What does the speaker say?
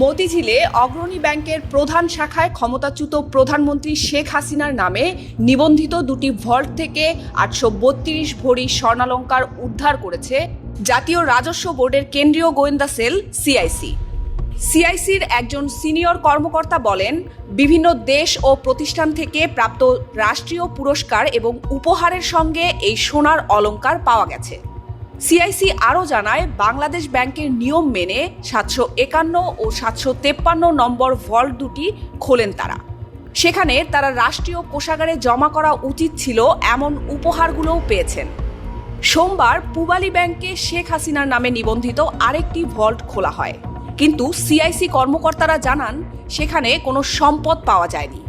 মতিঝিলে অগ্রণী ব্যাংকের প্রধান শাখায় ক্ষমতাচ্যুত প্রধানমন্ত্রী শেখ হাসিনার নামে নিবন্ধিত দুটি ভল্ট থেকে আটশো বত্রিশ ভরি স্বর্ণালঙ্কার উদ্ধার করেছে জাতীয় রাজস্ব বোর্ডের কেন্দ্রীয় গোয়েন্দা সেল সিআইসি। সিআইসির একজন সিনিয়র কর্মকর্তা বলেন, বিভিন্ন দেশ ও প্রতিষ্ঠান থেকে প্রাপ্ত রাষ্ট্রীয় পুরস্কার এবং উপহারের সঙ্গে এই সোনার অলঙ্কার পাওয়া গেছে। সিআইসি আরও জানায়, বাংলাদেশ ব্যাংকের নিয়ম মেনে সাতশো একান্ন ও সাতশো তেপ্পান্ন নম্বর ভল্ট দুটি খোলেন তারা। সেখানে তারা রাষ্ট্রীয় কোষাগারে জমা করা উচিত ছিল এমন উপহারগুলোও পেয়েছেন। সোমবার পুবালি ব্যাংকে শেখ হাসিনার নামে নিবন্ধিত আরেকটি ভল্ট খোলা হয়। কিন্তু সিআইসি কর্মকর্তারা জানান, সেখানে কোনো সম্পদ পাওয়া যায়নি।